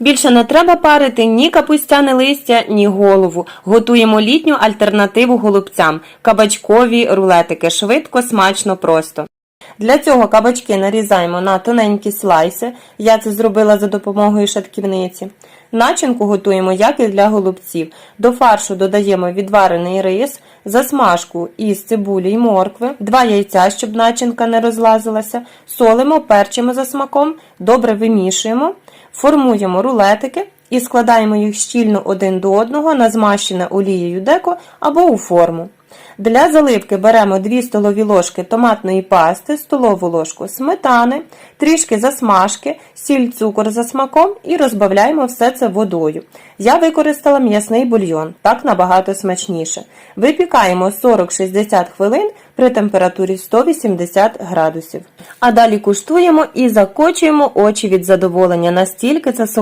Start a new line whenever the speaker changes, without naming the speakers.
Більше не треба парити ні капустяне листя, ні голову. Готуємо літню альтернативу голубцям кабачкові рулетики. Швидко, смачно, просто. Для цього кабачки нарізаємо на тоненькі слайси. Я це зробила за допомогою шатківниці. Начинку готуємо, як і для голубців. До фаршу додаємо відварений рис, засмажку із цибулі й моркви, два яйця, щоб начинка не розлазилася, солимо, перчимо за смаком, добре вимішуємо, формуємо рулетики і складаємо їх щільно один до одного на змащене олією деко або у форму. Для заливки беремо 2 столові ложки томатної пасти, столову ложку сметани, трішки засмажки, сіль, цукор за смаком і розбавляємо все це водою. Я використала м'ясний бульйон, так набагато смачніше. Випікаємо 40-60 хвилин при температурі 180 градусів. А далі куштуємо і закочуємо очі від задоволення, настільки це соковито.